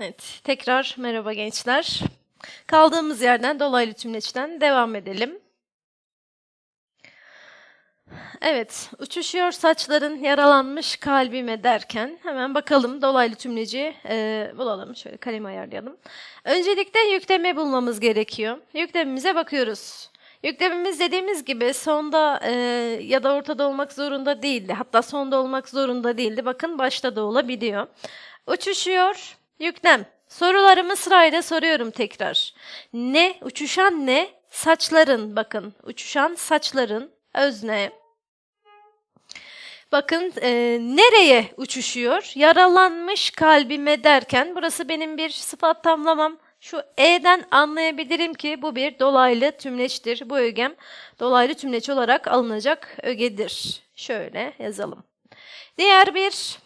Evet, tekrar merhaba gençler. Kaldığımız yerden dolaylı tümleçten devam edelim. Evet, uçuşuyor saçların yaralanmış kalbime derken hemen bakalım dolaylı tümleci e, bulalım. Şöyle kalemi ayarlayalım. Öncelikle yükleme bulmamız gerekiyor. Yüklemimize bakıyoruz. Yüklemimiz dediğimiz gibi sonda e, ya da ortada olmak zorunda değildi. Hatta sonda olmak zorunda değildi. Bakın başta da olabiliyor. Uçuşuyor, yüklem. Sorularımı sırayla soruyorum tekrar. Ne, uçuşan ne? Saçların, bakın uçuşan saçların özne. Bakın e, nereye uçuşuyor? Yaralanmış kalbime derken burası benim bir sıfat tamlamam. Şu E'den anlayabilirim ki bu bir dolaylı tümleçtir. Bu ögem dolaylı tümleç olarak alınacak ögedir. Şöyle yazalım. Diğer bir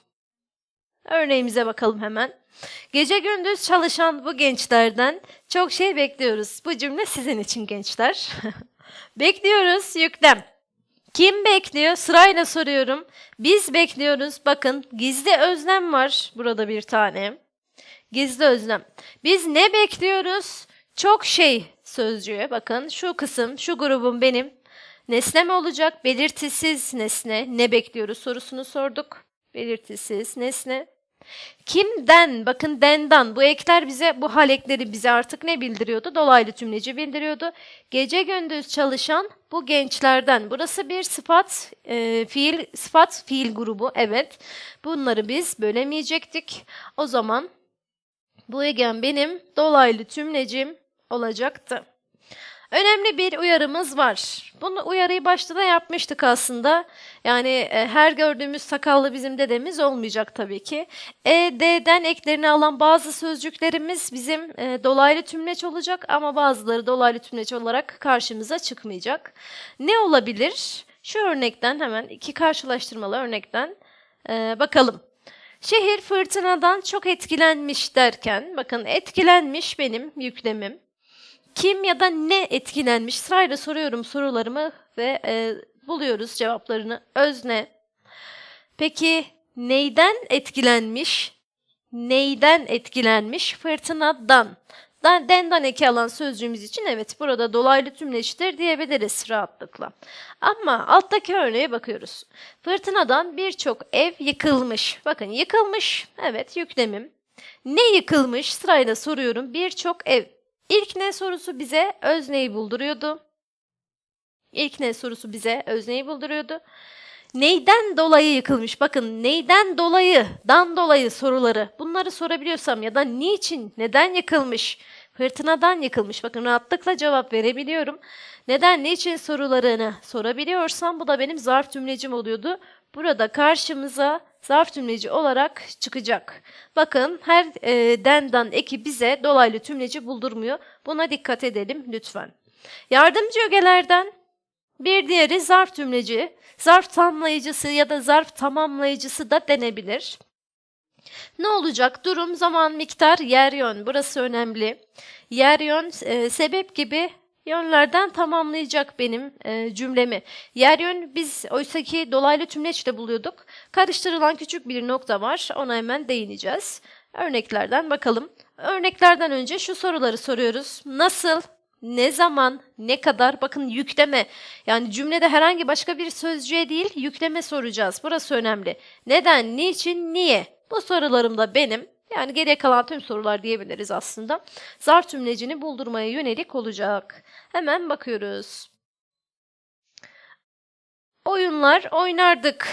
örneğimize bakalım hemen. Gece gündüz çalışan bu gençlerden çok şey bekliyoruz. Bu cümle sizin için gençler. bekliyoruz yüklem. Kim bekliyor? Sırayla soruyorum. Biz bekliyoruz. Bakın gizli özlem var burada bir tane. Gizli özlem. Biz ne bekliyoruz? Çok şey sözcüğe bakın. Şu kısım, şu grubum benim. Nesne mi olacak? Belirtisiz nesne. Ne bekliyoruz sorusunu sorduk. Belirtisiz nesne. Kimden? Bakın dendan. Bu ekler bize, bu hal ekleri bize artık ne bildiriyordu? Dolaylı tümleci bildiriyordu. Gece gündüz çalışan bu gençlerden. Burası bir sıfat, e, fiil, sıfat fiil grubu. Evet. Bunları biz bölemeyecektik. O zaman bu egen benim dolaylı tümlecim olacaktı. Önemli bir uyarımız var. Bunu uyarıyı başta da yapmıştık aslında. Yani e, her gördüğümüz sakallı bizim dedemiz olmayacak tabii ki. E, D'den eklerini alan bazı sözcüklerimiz bizim e, dolaylı tümleç olacak ama bazıları dolaylı tümleç olarak karşımıza çıkmayacak. Ne olabilir? Şu örnekten hemen iki karşılaştırmalı örnekten e, bakalım. Şehir fırtınadan çok etkilenmiş derken, bakın etkilenmiş benim yüklemim. Kim ya da ne etkilenmiş? Sırayla soruyorum sorularımı ve e, buluyoruz cevaplarını. Özne. Peki neyden etkilenmiş? Neyden etkilenmiş? Fırtınadan. Dan, dendan eki alan sözcüğümüz için evet burada dolaylı tümleçtir diyebiliriz rahatlıkla. Ama alttaki örneğe bakıyoruz. Fırtınadan birçok ev yıkılmış. Bakın yıkılmış. Evet yüklemim. Ne yıkılmış? Sırayla soruyorum. Birçok ev. İlk ne sorusu bize özneyi bulduruyordu. İlk ne sorusu bize özneyi bulduruyordu. Neyden dolayı yıkılmış? Bakın neyden dolayı, dan dolayı soruları. Bunları sorabiliyorsam ya da niçin, neden yıkılmış? Fırtınadan yıkılmış. Bakın rahatlıkla cevap verebiliyorum. Neden, niçin sorularını sorabiliyorsam bu da benim zarf cümlecim oluyordu. Burada karşımıza zarf tümleci olarak çıkacak. Bakın her e, dendan eki bize dolaylı tümleci buldurmuyor. Buna dikkat edelim lütfen. Yardımcı ögelerden bir diğeri zarf tümleci, zarf tamlayıcısı ya da zarf tamamlayıcısı da denebilir. Ne olacak? Durum, zaman, miktar, yer, yön. Burası önemli. Yer, yön, e, sebep gibi yönlerden tamamlayacak benim e, cümlemi. Yer yön biz oysaki dolaylı tümleçle buluyorduk. Karıştırılan küçük bir nokta var. Ona hemen değineceğiz. Örneklerden bakalım. Örneklerden önce şu soruları soruyoruz. Nasıl, ne zaman, ne kadar? Bakın yükleme. Yani cümlede herhangi başka bir sözcüğe değil yükleme soracağız. Burası önemli. Neden, niçin, niye? Bu sorularım da benim. Yani geriye kalan tüm sorular diyebiliriz aslında. Zarf tümlecini buldurmaya yönelik olacak. Hemen bakıyoruz. Oyunlar oynardık.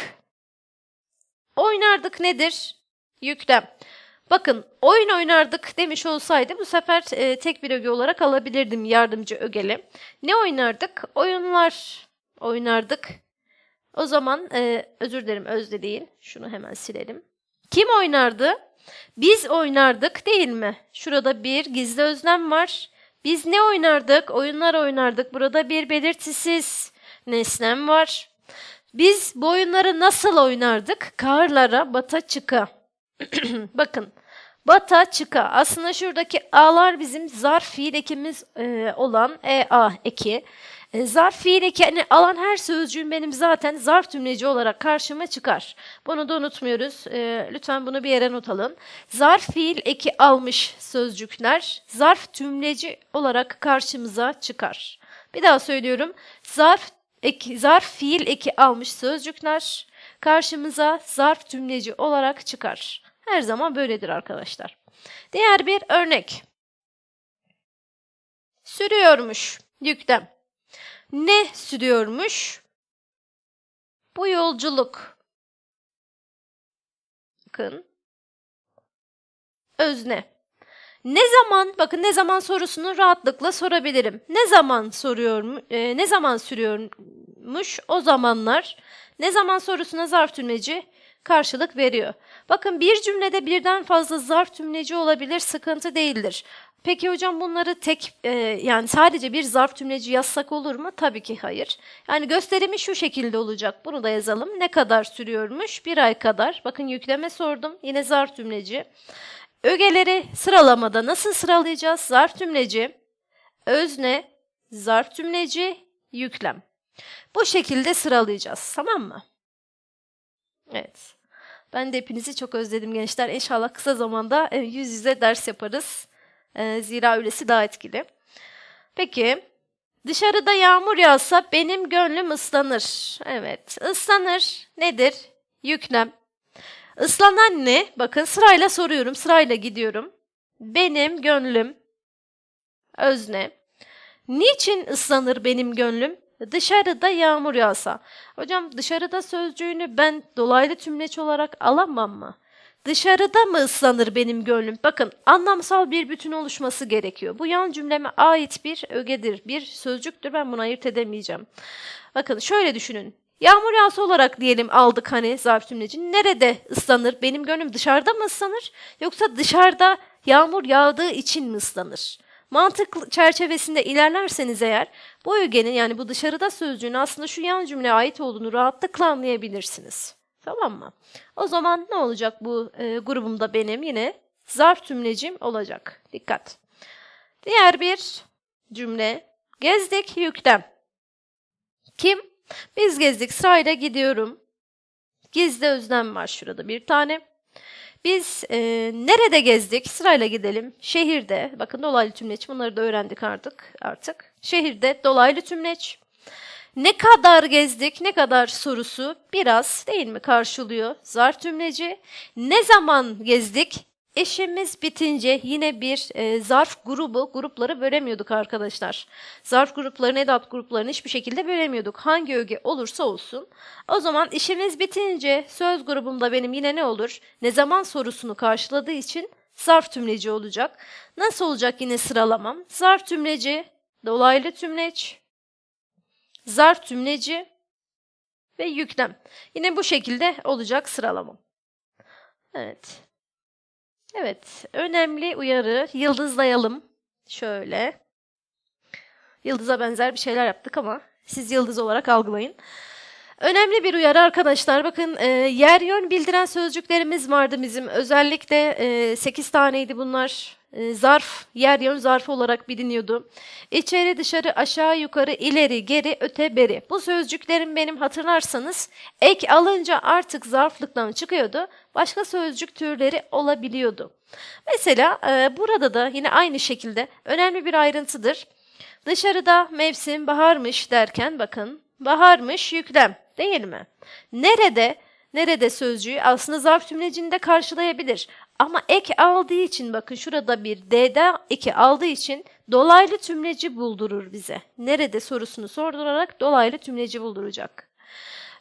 Oynardık nedir? Yüklem. Bakın oyun oynardık demiş olsaydı bu sefer e, tek bir öge olarak alabilirdim yardımcı ögeli. Ne oynardık? Oyunlar oynardık. O zaman e, özür dilerim özde değil. Şunu hemen silelim. Kim oynardı? Biz oynardık değil mi? Şurada bir gizli özlem var. Biz ne oynardık? Oyunlar oynardık. Burada bir belirtisiz nesnem var. Biz bu oyunları nasıl oynardık? Karlara bata çıka. Bakın Bata çıka. Aslında şuradaki a'lar bizim zarf fiil ekimiz e, olan ea eki. E, zarf fiil eki yani alan her sözcüğüm benim zaten zarf tümleci olarak karşıma çıkar. Bunu da unutmuyoruz. E, lütfen bunu bir yere not alın. Zarf fiil eki almış sözcükler zarf tümleci olarak karşımıza çıkar. Bir daha söylüyorum. Zarf eki, zarf fiil eki almış sözcükler karşımıza zarf tümleci olarak çıkar. Her zaman böyledir arkadaşlar. Diğer bir örnek. Sürüyormuş yüklem. Ne sürüyormuş? Bu yolculuk. Bakın. Özne. Ne zaman, bakın ne zaman sorusunu rahatlıkla sorabilirim. Ne zaman soruyor, e, ne zaman sürüyormuş o zamanlar. Ne zaman sorusuna zarf tümleci karşılık veriyor. Bakın bir cümlede birden fazla zarf tümleci olabilir, sıkıntı değildir. Peki hocam bunları tek e, yani sadece bir zarf tümleci yazsak olur mu? Tabii ki hayır. Yani gösterimi şu şekilde olacak. Bunu da yazalım. Ne kadar sürüyormuş? Bir ay kadar. Bakın yükleme sordum. Yine zarf tümleci. Ögeleri sıralamada nasıl sıralayacağız? Zarf tümleci, özne, zarf tümleci, yüklem. Bu şekilde sıralayacağız. Tamam mı? Evet. Ben de hepinizi çok özledim gençler. İnşallah kısa zamanda e, yüz yüze ders yaparız. E, zira öylesi daha etkili. Peki. Dışarıda yağmur yağsa benim gönlüm ıslanır. Evet. ıslanır nedir? Yüklem. Islanan ne? Bakın sırayla soruyorum. Sırayla gidiyorum. Benim gönlüm. Özne. Niçin ıslanır benim gönlüm? Dışarıda yağmur yağsa. Hocam dışarıda sözcüğünü ben dolaylı tümleç olarak alamam mı? Dışarıda mı ıslanır benim gönlüm? Bakın anlamsal bir bütün oluşması gerekiyor. Bu yan cümleme ait bir ögedir, bir sözcüktür. Ben bunu ayırt edemeyeceğim. Bakın şöyle düşünün. Yağmur yağsa olarak diyelim aldık hani zarf tümleci. Nerede ıslanır? Benim gönlüm dışarıda mı ıslanır? Yoksa dışarıda yağmur yağdığı için mi ıslanır? Mantık çerçevesinde ilerlerseniz eğer bu ögenin yani bu dışarıda sözcüğün aslında şu yan cümleye ait olduğunu rahatlıkla anlayabilirsiniz. Tamam mı? O zaman ne olacak bu e, grubumda benim yine zarf tümlecim olacak. Dikkat. Diğer bir cümle. Gezdik yüklem. Kim? Biz gezdik sırayla gidiyorum. Gizli özlem var şurada bir tane. Biz e, nerede gezdik? Sırayla gidelim. Şehirde. Bakın dolaylı tümleç. Bunları da öğrendik artık. artık. Şehirde dolaylı tümleç. Ne kadar gezdik, ne kadar sorusu biraz değil mi karşılıyor zarf tümleci. Ne zaman gezdik? Eşimiz bitince yine bir e, zarf grubu, grupları bölemiyorduk arkadaşlar. Zarf gruplarını, edat gruplarını hiçbir şekilde bölemiyorduk. Hangi öge olursa olsun. O zaman işimiz bitince söz grubumda benim yine ne olur? Ne zaman sorusunu karşıladığı için zarf tümleci olacak. Nasıl olacak yine sıralamam? Zarf tümleci, dolaylı tümleç, zarf tümleci ve yüklem. Yine bu şekilde olacak sıralamam. Evet. Evet, önemli uyarı. Yıldızlayalım. Şöyle. Yıldıza benzer bir şeyler yaptık ama siz yıldız olarak algılayın. Önemli bir uyarı arkadaşlar. Bakın e, yer yön bildiren sözcüklerimiz vardı bizim. Özellikle e, 8 taneydi bunlar. E, zarf, yer yön zarfı olarak biliniyordu. İçeri, dışarı, aşağı, yukarı, ileri, geri, öte, beri. Bu sözcüklerin benim hatırlarsanız ek alınca artık zarflıktan çıkıyordu. Başka sözcük türleri olabiliyordu. Mesela e, burada da yine aynı şekilde önemli bir ayrıntıdır. Dışarıda mevsim baharmış derken bakın baharmış yüklem değil mi? Nerede? Nerede sözcüğü aslında zarf tümlecinde karşılayabilir. Ama ek aldığı için bakın şurada bir D'de eki aldığı için dolaylı tümleci buldurur bize. Nerede sorusunu sordurarak dolaylı tümleci bulduracak.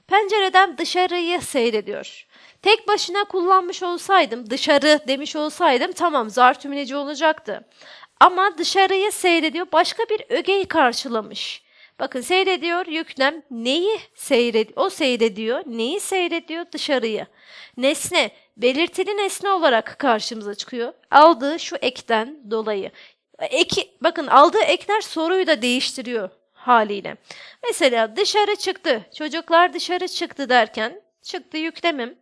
Pencereden dışarıyı seyrediyor. Tek başına kullanmış olsaydım, dışarı demiş olsaydım tamam zarf tümleci olacaktı. Ama dışarıyı seyrediyor, başka bir ögeyi karşılamış. Bakın seyrediyor yüklem neyi seyrediyor? O seyrediyor. Neyi seyrediyor? Dışarıyı. Nesne belirtili nesne olarak karşımıza çıkıyor. Aldığı şu ekten dolayı. Eki, bakın aldığı ekler soruyu da değiştiriyor haliyle. Mesela dışarı çıktı. Çocuklar dışarı çıktı derken çıktı yüklemim.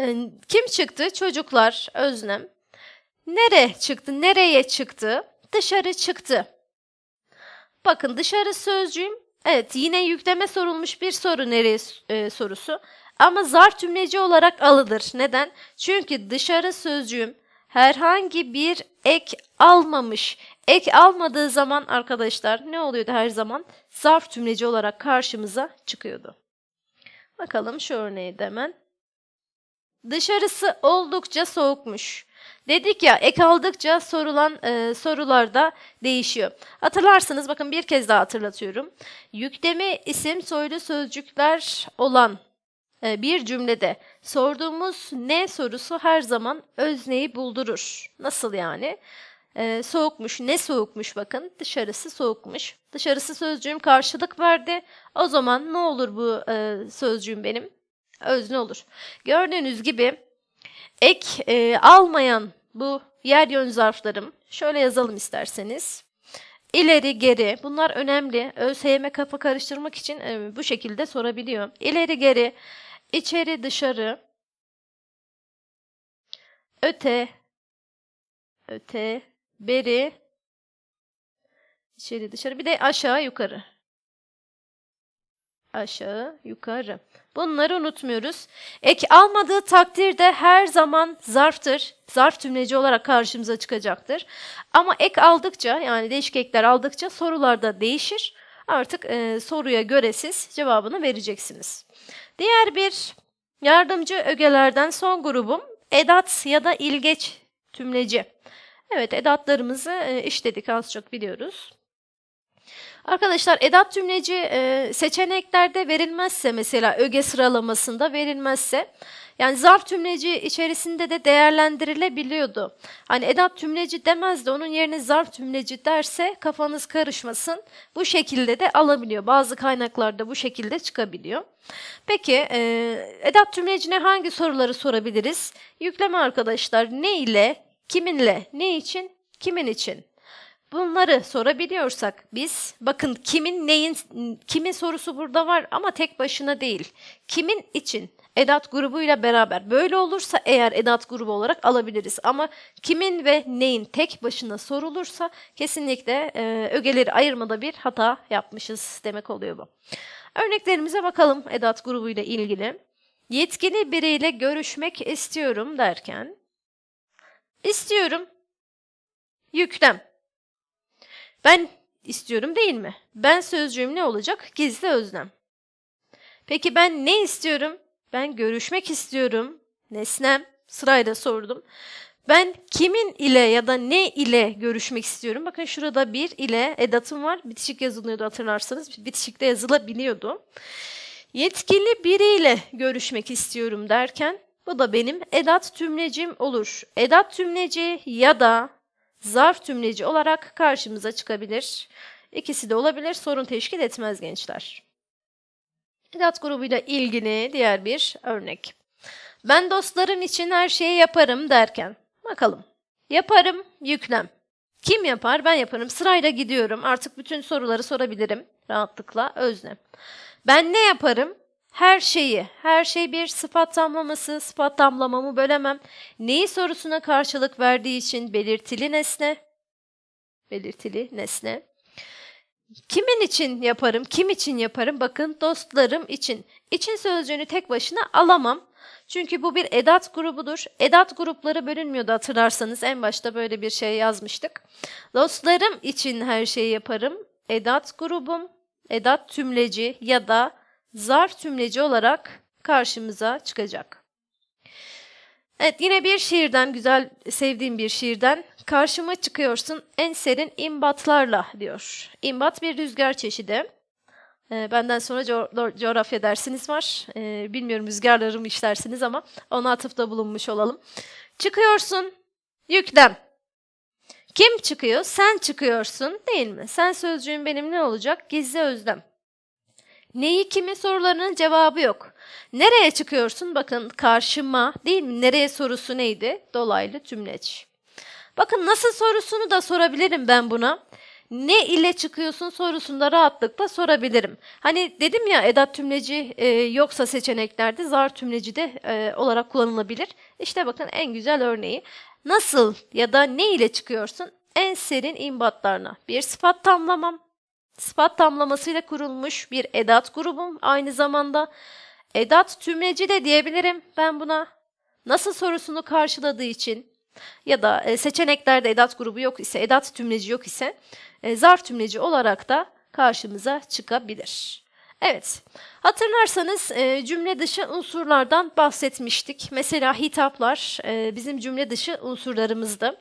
Ee, Kim çıktı? Çocuklar, öznem. Nere çıktı? Nereye çıktı? Dışarı çıktı. Bakın dışarı sözcüğüm. Evet yine yükleme sorulmuş bir soru nereye e, sorusu. Ama zarf tümleci olarak alınır. Neden? Çünkü dışarı sözcüğüm herhangi bir ek almamış. Ek almadığı zaman arkadaşlar ne oluyordu her zaman? Zarf tümleci olarak karşımıza çıkıyordu. Bakalım şu örneği de hemen. Dışarısı oldukça soğukmuş. Dedik ya ek aldıkça sorulan e, sorularda değişiyor. Hatırlarsınız bakın bir kez daha hatırlatıyorum. Yükleme isim soylu sözcükler olan bir cümlede sorduğumuz ne sorusu her zaman özneyi buldurur. Nasıl yani? E, soğukmuş. Ne soğukmuş bakın. Dışarısı soğukmuş. Dışarısı sözcüğüm karşılık verdi. O zaman ne olur bu e, sözcüğüm benim? Özne olur. Gördüğünüz gibi ek e, almayan bu yer yön zarflarım. Şöyle yazalım isterseniz. İleri geri bunlar önemli. ÖSYM kafa karıştırmak için e, bu şekilde sorabiliyor. İleri geri, içeri dışarı, öte, öte, beri, içeri dışarı bir de aşağı yukarı. Aşağı yukarı. Bunları unutmuyoruz. Ek almadığı takdirde her zaman zarftır. Zarf tümleci olarak karşımıza çıkacaktır. Ama ek aldıkça yani değişik ekler aldıkça sorularda değişir. Artık e, soruya göre siz cevabını vereceksiniz. Diğer bir yardımcı ögelerden son grubum edat ya da ilgeç tümleci. Evet edatlarımızı e, işledik az çok biliyoruz. Arkadaşlar edat tümleci e, seçeneklerde verilmezse mesela öge sıralamasında verilmezse yani zarf tümleci içerisinde de değerlendirilebiliyordu. Hani edat tümleci demez de onun yerine zarf tümleci derse kafanız karışmasın. Bu şekilde de alabiliyor. Bazı kaynaklarda bu şekilde çıkabiliyor. Peki e, edat tümlecine hangi soruları sorabiliriz? Yükleme arkadaşlar ne ile, kiminle, ne için, kimin için? Bunları sorabiliyorsak biz bakın kimin neyin kimin sorusu burada var ama tek başına değil. Kimin için edat grubuyla beraber böyle olursa eğer edat grubu olarak alabiliriz ama kimin ve neyin tek başına sorulursa kesinlikle e, ögeleri ayırmada bir hata yapmışız demek oluyor bu. Örneklerimize bakalım edat grubuyla ilgili. Yetkili biriyle görüşmek istiyorum derken istiyorum yüklem ben istiyorum değil mi? Ben sözcüğüm ne olacak? Gizli özlem. Peki ben ne istiyorum? Ben görüşmek istiyorum. Nesnem. Sırayla sordum. Ben kimin ile ya da ne ile görüşmek istiyorum? Bakın şurada bir ile edatım var. Bitişik yazılıyordu hatırlarsanız. Bitişikte yazılabiliyordu. Yetkili biriyle görüşmek istiyorum derken bu da benim edat tümlecim olur. Edat tümleci ya da zarf tümleci olarak karşımıza çıkabilir. İkisi de olabilir, sorun teşkil etmez gençler. Edat grubuyla ilgili diğer bir örnek. Ben dostlarım için her şeyi yaparım derken. Bakalım. Yaparım, yüklem. Kim yapar? Ben yaparım. Sırayla gidiyorum. Artık bütün soruları sorabilirim rahatlıkla. Özne. Ben ne yaparım? Her şeyi, her şey bir sıfat tamlaması, sıfat tamlamamı bölemem. Neyi sorusuna karşılık verdiği için belirtili nesne, belirtili nesne. Kimin için yaparım, kim için yaparım? Bakın dostlarım için. İçin sözcüğünü tek başına alamam. Çünkü bu bir edat grubudur. Edat grupları bölünmüyordu hatırlarsanız. En başta böyle bir şey yazmıştık. Dostlarım için her şeyi yaparım. Edat grubum, edat tümleci ya da zarf tümleci olarak karşımıza çıkacak. Evet yine bir şiirden, güzel sevdiğim bir şiirden. Karşıma çıkıyorsun en serin imbatlarla diyor. İmbat bir rüzgar çeşidi. Ee, benden sonra co- coğrafya dersiniz var. Ee, bilmiyorum rüzgarları mı işlersiniz ama ona atıfta bulunmuş olalım. Çıkıyorsun, yüklem. Kim çıkıyor? Sen çıkıyorsun değil mi? Sen sözcüğün benim ne olacak? Gizli özlem. Neyi kimin sorularının cevabı yok. Nereye çıkıyorsun? Bakın karşıma değil mi? Nereye sorusu neydi? Dolaylı tümleç. Bakın nasıl sorusunu da sorabilirim ben buna. ne ile çıkıyorsun sorusunda rahatlıkla sorabilirim. Hani dedim ya edat tümleci e, yoksa seçeneklerde zar tümleci de e, olarak kullanılabilir. İşte bakın en güzel örneği. Nasıl ya da ne ile çıkıyorsun? En serin imbatlarına. Bir sıfat tamlamam. Sıfat tamlamasıyla kurulmuş bir edat grubum aynı zamanda. Edat tümleci de diyebilirim ben buna. Nasıl sorusunu karşıladığı için ya da e, seçeneklerde edat grubu yok ise, edat tümleci yok ise e, zarf tümleci olarak da karşımıza çıkabilir. Evet, hatırlarsanız e, cümle dışı unsurlardan bahsetmiştik. Mesela hitaplar bizim cümle dışı unsurlarımızdı.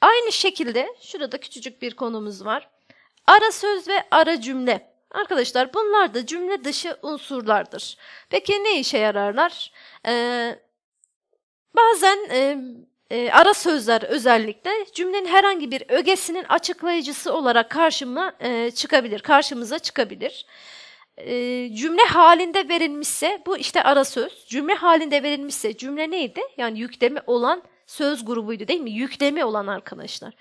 Aynı şekilde şurada küçücük bir konumuz var. Ara söz ve ara cümle. Arkadaşlar bunlar da cümle dışı unsurlardır. Peki ne işe yararlar? Ee, bazen e, e, ara sözler özellikle cümlenin herhangi bir ögesinin açıklayıcısı olarak karşıma e, çıkabilir, karşımıza çıkabilir. E, cümle halinde verilmişse bu işte ara söz. Cümle halinde verilmişse cümle neydi? Yani yüklemi olan söz grubuydu değil mi? Yüklemi olan arkadaşlar.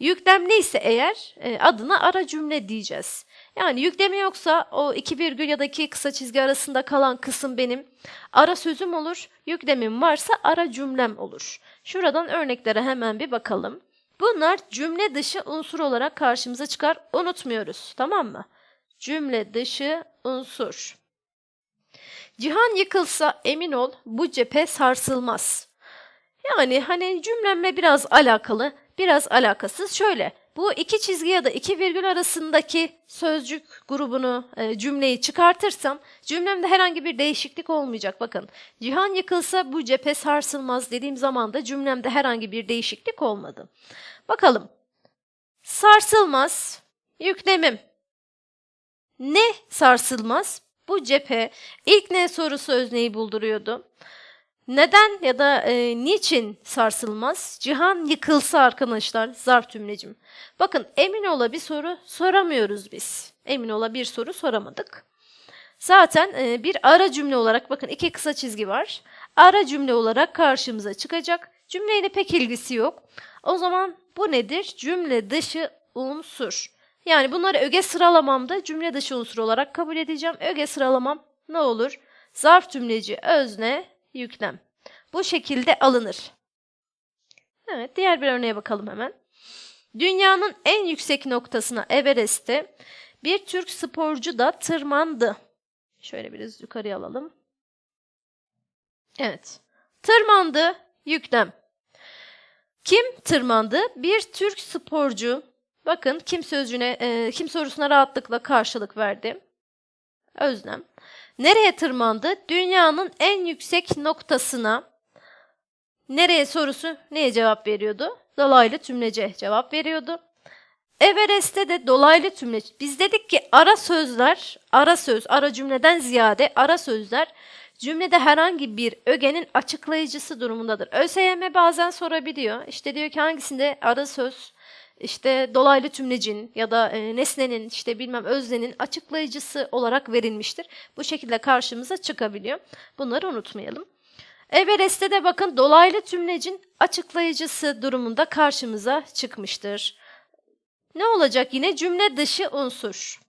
Yüklem neyse eğer e, adına ara cümle diyeceğiz. Yani yüklemi yoksa o iki virgül ya da iki kısa çizgi arasında kalan kısım benim ara sözüm olur. Yüklemim varsa ara cümlem olur. Şuradan örneklere hemen bir bakalım. Bunlar cümle dışı unsur olarak karşımıza çıkar. Unutmuyoruz. Tamam mı? Cümle dışı unsur. Cihan yıkılsa emin ol bu cephe sarsılmaz. Yani hani cümlemle biraz alakalı, biraz alakasız. Şöyle, bu iki çizgi ya da iki virgül arasındaki sözcük grubunu, e, cümleyi çıkartırsam cümlemde herhangi bir değişiklik olmayacak. Bakın, cihan yıkılsa bu cephe sarsılmaz dediğim zaman da cümlemde herhangi bir değişiklik olmadı. Bakalım. Sarsılmaz, yüklemim. Ne sarsılmaz? Bu cephe ilk ne sorusu özneyi bulduruyordu. Neden ya da e, niçin sarsılmaz? Cihan yıkılsa arkadaşlar zarf tümlecim. Bakın emin ola bir soru soramıyoruz biz. Emin ola bir soru soramadık. Zaten e, bir ara cümle olarak bakın iki kısa çizgi var. Ara cümle olarak karşımıza çıkacak. Cümleyle pek ilgisi yok. O zaman bu nedir? Cümle dışı unsur. Yani bunları öge sıralamamda cümle dışı unsur olarak kabul edeceğim. Öge sıralamam ne olur? Zarf tümleci özne yüklem. Bu şekilde alınır. Evet, diğer bir örneğe bakalım hemen. Dünyanın en yüksek noktasına Everest'te bir Türk sporcu da tırmandı. Şöyle biraz yukarıya alalım. Evet. Tırmandı, yüklem. Kim tırmandı? Bir Türk sporcu. Bakın kim sözcüğüne, e, kim sorusuna rahatlıkla karşılık verdi. Özlem. Nereye tırmandı? Dünyanın en yüksek noktasına. Nereye sorusu neye cevap veriyordu? Dolaylı tümlece cevap veriyordu. Everest'te de dolaylı tümleç. Biz dedik ki ara sözler, ara söz, ara cümleden ziyade ara sözler cümlede herhangi bir ögenin açıklayıcısı durumundadır. ÖSYM bazen sorabiliyor. İşte diyor ki hangisinde ara söz, işte dolaylı tümlecin ya da e, nesnenin işte bilmem öznenin açıklayıcısı olarak verilmiştir. Bu şekilde karşımıza çıkabiliyor. Bunları unutmayalım. Everest'te de bakın dolaylı tümlecin açıklayıcısı durumunda karşımıza çıkmıştır. Ne olacak yine cümle dışı unsur.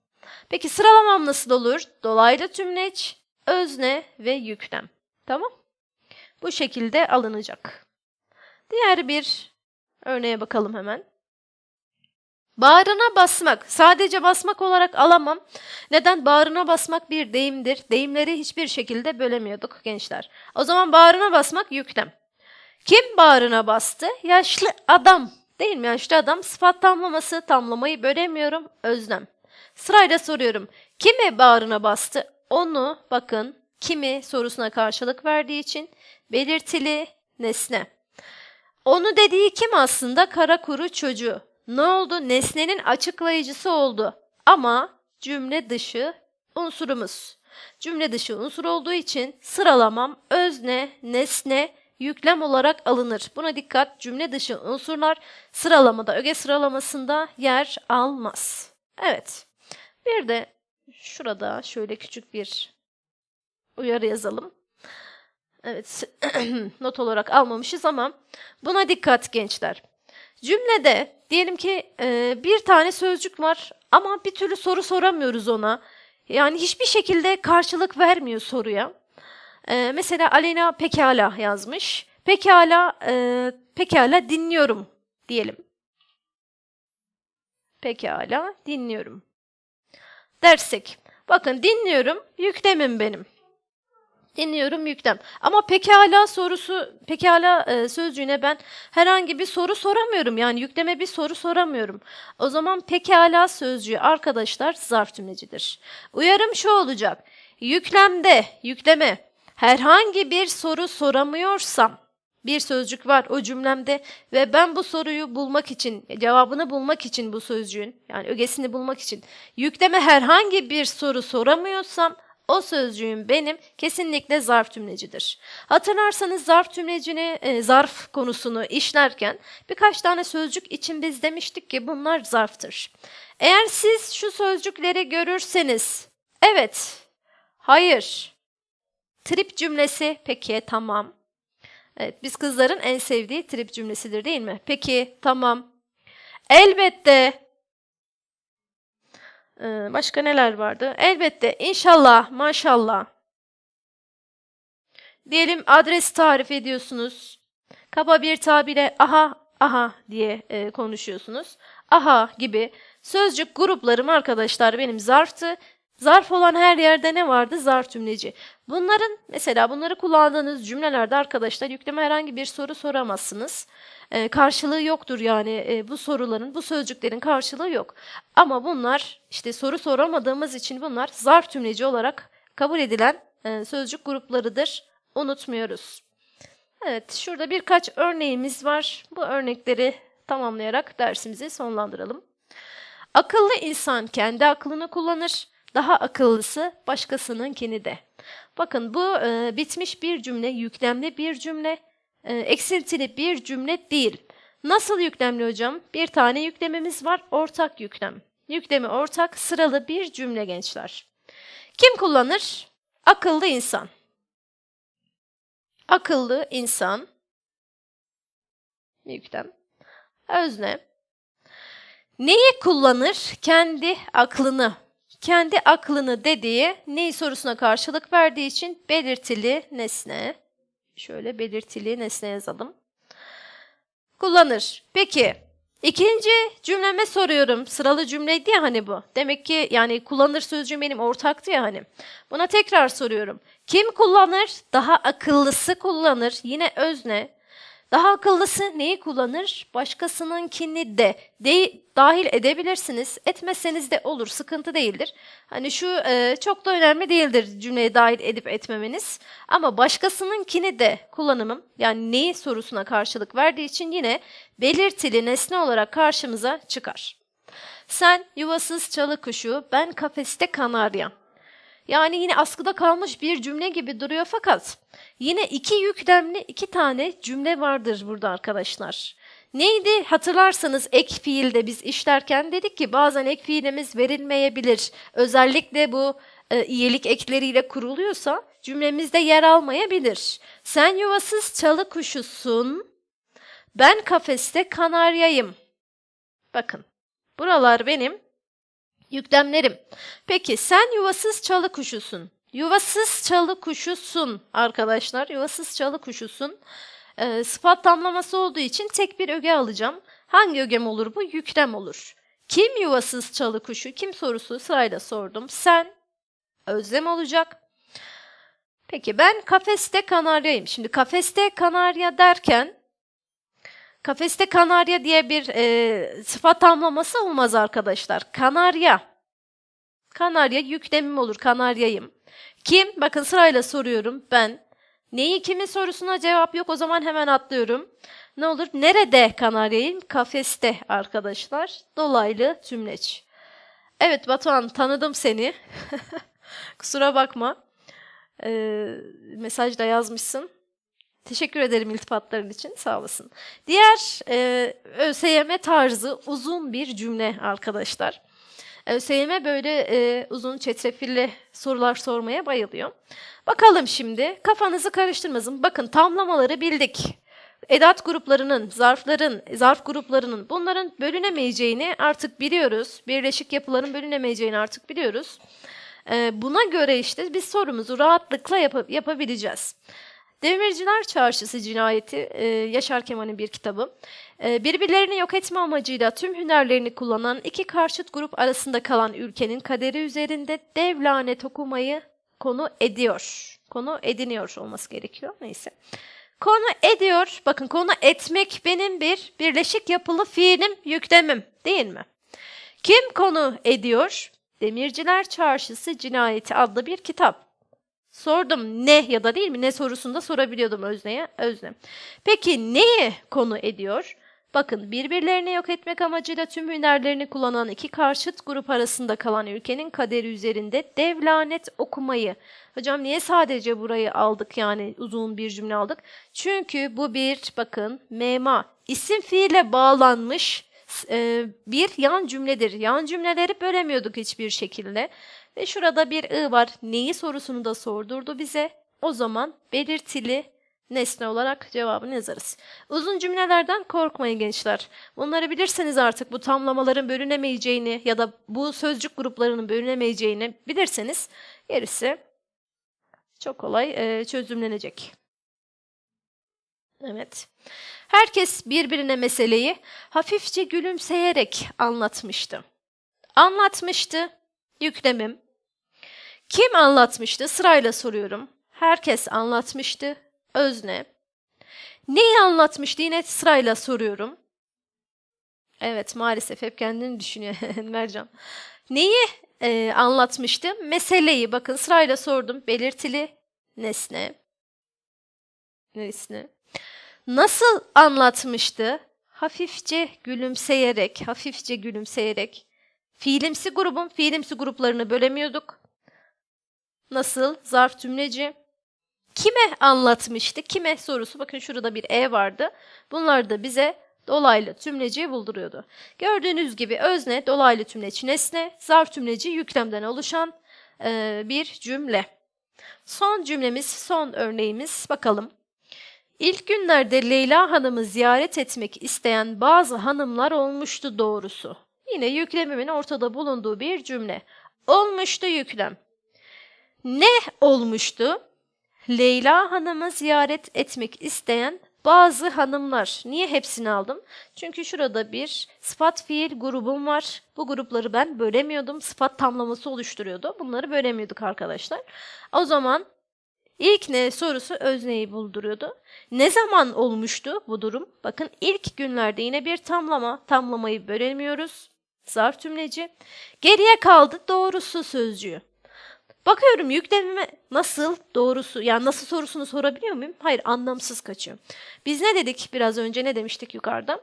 Peki sıralamam nasıl olur? Dolaylı tümleç, özne ve yüklem. Tamam? Bu şekilde alınacak. Diğer bir örneğe bakalım hemen. Bağrına basmak. Sadece basmak olarak alamam. Neden? Bağrına basmak bir deyimdir. Deyimleri hiçbir şekilde bölemiyorduk gençler. O zaman bağrına basmak yüklem. Kim bağrına bastı? Yaşlı adam. Değil mi? Yaşlı adam sıfat tamlaması tamlamayı bölemiyorum. Özlem. Sırayla soruyorum. Kime bağrına bastı? Onu bakın kimi sorusuna karşılık verdiği için belirtili nesne. Onu dediği kim aslında? Kara kuru çocuğu. Ne oldu? Nesnenin açıklayıcısı oldu. Ama cümle dışı unsurumuz. Cümle dışı unsur olduğu için sıralamam özne, nesne, yüklem olarak alınır. Buna dikkat cümle dışı unsurlar sıralamada, öge sıralamasında yer almaz. Evet. Bir de şurada şöyle küçük bir uyarı yazalım. Evet, not olarak almamışız ama buna dikkat gençler. Cümlede diyelim ki e, bir tane sözcük var ama bir türlü soru soramıyoruz ona. Yani hiçbir şekilde karşılık vermiyor soruya. E, mesela Aleyna pekala yazmış. Pekala, e, pekala dinliyorum diyelim. Pekala dinliyorum. Dersek. Bakın dinliyorum yüklemim benim. Dinliyorum yüklem. Ama pekala sorusu, pekala e, sözcüğüne ben herhangi bir soru soramıyorum. Yani yükleme bir soru soramıyorum. O zaman pekala sözcüğü arkadaşlar zarf tümlecidir. Uyarım şu olacak. Yüklemde, yükleme herhangi bir soru soramıyorsam bir sözcük var o cümlemde ve ben bu soruyu bulmak için, cevabını bulmak için bu sözcüğün yani ögesini bulmak için yükleme herhangi bir soru soramıyorsam o sözcüğün benim kesinlikle zarf tümlecidir. Hatırlarsanız zarf tümlecini, e, zarf konusunu işlerken birkaç tane sözcük için biz demiştik ki bunlar zarftır. Eğer siz şu sözcükleri görürseniz, evet, hayır, trip cümlesi, peki tamam. Evet, biz kızların en sevdiği trip cümlesidir değil mi? Peki, tamam. Elbette, Başka neler vardı? Elbette, inşallah, maşallah. Diyelim adres tarif ediyorsunuz. Kaba bir tabirle aha, aha diye e, konuşuyorsunuz. Aha gibi sözcük gruplarım arkadaşlar benim zarftı. Zarf olan her yerde ne vardı? Zarf tümleci. Bunların mesela bunları kullandığınız cümlelerde arkadaşlar yükleme herhangi bir soru soramazsınız. Ee, karşılığı yoktur yani e, bu soruların, bu sözcüklerin karşılığı yok. Ama bunlar işte soru soramadığımız için bunlar zarf tümleci olarak kabul edilen e, sözcük gruplarıdır. Unutmuyoruz. Evet, şurada birkaç örneğimiz var. Bu örnekleri tamamlayarak dersimizi sonlandıralım. Akıllı insan kendi aklını kullanır. Daha akıllısı başkasınınkini de. Bakın bu e, bitmiş bir cümle, yüklemli bir cümle, e, eksiltili bir cümle değil. Nasıl yüklemli hocam? Bir tane yüklemimiz var, ortak yüklem. Yüklemi ortak, sıralı bir cümle gençler. Kim kullanır? Akıllı insan. Akıllı insan. Yüklem. Özne. Neyi kullanır? Kendi aklını. Kendi aklını dediği neyi sorusuna karşılık verdiği için belirtili nesne. Şöyle belirtili nesne yazalım. Kullanır. Peki ikinci cümleme soruyorum. Sıralı cümleydi ya hani bu. Demek ki yani kullanır sözcüğüm benim ortaktı ya hani. Buna tekrar soruyorum. Kim kullanır? Daha akıllısı kullanır. Yine özne. Daha akıllısı neyi kullanır? Başkasınınkini de, de dahil edebilirsiniz. Etmezseniz de olur, sıkıntı değildir. Hani şu e, çok da önemli değildir cümleye dahil edip etmemeniz. Ama başkasınınkini de kullanımım, yani neyi sorusuna karşılık verdiği için yine belirtili nesne olarak karşımıza çıkar. Sen yuvasız çalı kuşu, ben kafeste kanarya. Yani yine askıda kalmış bir cümle gibi duruyor fakat yine iki yüklemli iki tane cümle vardır burada arkadaşlar. Neydi? Hatırlarsanız ek fiilde biz işlerken dedik ki bazen ek fiilimiz verilmeyebilir. Özellikle bu e, iyilik ekleriyle kuruluyorsa cümlemizde yer almayabilir. Sen yuvasız çalı kuşusun, ben kafeste kanaryayım. Bakın, buralar benim Yüklemlerim. Peki sen yuvasız çalı kuşusun. Yuvasız çalı kuşusun arkadaşlar. Yuvasız çalı kuşusun. E, sıfat tamlaması olduğu için tek bir öge alacağım. Hangi ögem olur bu? Yüklem olur. Kim yuvasız çalı kuşu? Kim sorusu sırayla sordum. Sen özlem olacak. Peki ben kafeste kanaryayım. Şimdi kafeste kanarya derken Kafeste kanarya diye bir e, sıfat tamlaması olmaz arkadaşlar. Kanarya. Kanarya yüklemim olur. Kanaryayım. Kim? Bakın sırayla soruyorum. Ben. Neyi kimin sorusuna cevap yok. O zaman hemen atlıyorum. Ne olur? Nerede kanaryayım? Kafeste arkadaşlar. Dolaylı tümleç. Evet Batuhan tanıdım seni. Kusura bakma. Ee, mesajda yazmışsın. Teşekkür ederim iltifatların için. Sağ olasın. Diğer e, ÖSYM tarzı uzun bir cümle arkadaşlar. ÖSYM böyle e, uzun çetrefilli sorular sormaya bayılıyor. Bakalım şimdi. Kafanızı karıştırmasın. Bakın tamlamaları bildik. edat gruplarının, zarfların, zarf gruplarının bunların bölünemeyeceğini artık biliyoruz. Birleşik yapıların bölünemeyeceğini artık biliyoruz. Ee, buna göre işte biz sorumuzu rahatlıkla yapa- yapabileceğiz. Demirciler Çarşısı cinayeti e, Yaşar Kemal'in bir kitabı. E, birbirlerini yok etme amacıyla tüm hünerlerini kullanan iki karşıt grup arasında kalan ülkenin kaderi üzerinde dev lanet okumayı konu ediyor. Konu ediniyor olması gerekiyor. Neyse. Konu ediyor. Bakın konu etmek benim bir birleşik yapılı fiilim, yüklemim değil mi? Kim konu ediyor? Demirciler Çarşısı Cinayeti adlı bir kitap. Sordum ne ya da değil mi ne sorusunda sorabiliyordum özneye. Özne. Peki neyi konu ediyor? Bakın birbirlerini yok etmek amacıyla tüm hünerlerini kullanan iki karşıt grup arasında kalan ülkenin kaderi üzerinde dev lanet okumayı. Hocam niye sadece burayı aldık yani uzun bir cümle aldık? Çünkü bu bir bakın mema isim fiile bağlanmış e, bir yan cümledir. Yan cümleleri bölemiyorduk hiçbir şekilde. Ve şurada bir ı var. Neyi sorusunu da sordurdu bize. O zaman belirtili nesne olarak cevabını yazarız. Uzun cümlelerden korkmayın gençler. Bunları bilirseniz artık bu tamlamaların bölünemeyeceğini ya da bu sözcük gruplarının bölünemeyeceğini bilirseniz gerisi çok kolay e, çözümlenecek. Evet. Herkes birbirine meseleyi hafifçe gülümseyerek anlatmıştı. Anlatmıştı. Yüklemim. Kim anlatmıştı? Sırayla soruyorum. Herkes anlatmıştı. Özne. Neyi anlatmıştı? Yine sırayla soruyorum. Evet maalesef hep kendini düşünüyor Mercan. Neyi e, anlatmıştı? Meseleyi bakın sırayla sordum. Belirtili nesne. Nesne. Nasıl anlatmıştı? Hafifçe gülümseyerek, hafifçe gülümseyerek. Fiilimsi grubun fiilimsi gruplarını bölemiyorduk. Nasıl? Zarf cümleci. Kime anlatmıştı? Kime sorusu. Bakın şurada bir e vardı. Bunlar da bize dolaylı tümleciyi bulduruyordu. Gördüğünüz gibi özne, dolaylı tümleç nesne, zarf tümleci yüklemden oluşan e, bir cümle. Son cümlemiz, son örneğimiz bakalım. İlk günlerde Leyla Hanım'ı ziyaret etmek isteyen bazı hanımlar olmuştu doğrusu. Yine yüklemimin ortada bulunduğu bir cümle. Olmuştu yüklem. Ne olmuştu? Leyla Hanım'ı ziyaret etmek isteyen bazı hanımlar. Niye hepsini aldım? Çünkü şurada bir sıfat fiil grubum var. Bu grupları ben bölemiyordum. Sıfat tamlaması oluşturuyordu. Bunları bölemiyorduk arkadaşlar. O zaman ilk ne sorusu özneyi bulduruyordu. Ne zaman olmuştu bu durum? Bakın ilk günlerde yine bir tamlama. Tamlamayı bölemiyoruz. Zarf tümleci. Geriye kaldı doğrusu sözcüğü. Bakıyorum yüklemime nasıl doğrusu yani nasıl sorusunu sorabiliyor muyum? Hayır anlamsız kaçıyor. Biz ne dedik biraz önce ne demiştik yukarıda?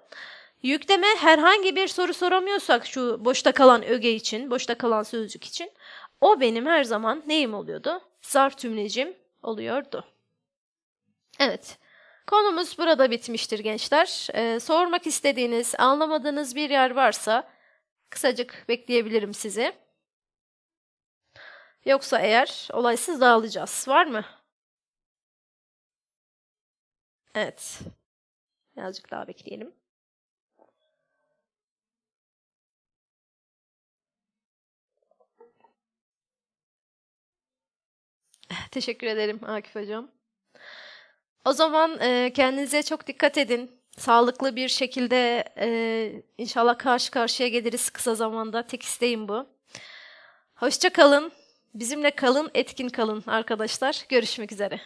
Yükleme herhangi bir soru soramıyorsak şu boşta kalan öge için, boşta kalan sözcük için o benim her zaman neyim oluyordu? Zarf tümlecim oluyordu. Evet. Konumuz burada bitmiştir gençler. Ee, sormak istediğiniz, anlamadığınız bir yer varsa kısacık bekleyebilirim sizi. Yoksa eğer olaysız dağılacağız. Var mı? Evet. Birazcık daha bekleyelim. Teşekkür ederim Akif Hocam. O zaman e, kendinize çok dikkat edin. Sağlıklı bir şekilde e, inşallah karşı karşıya geliriz kısa zamanda. Tek isteğim bu. Hoşça kalın. Bizimle kalın, etkin kalın arkadaşlar. Görüşmek üzere.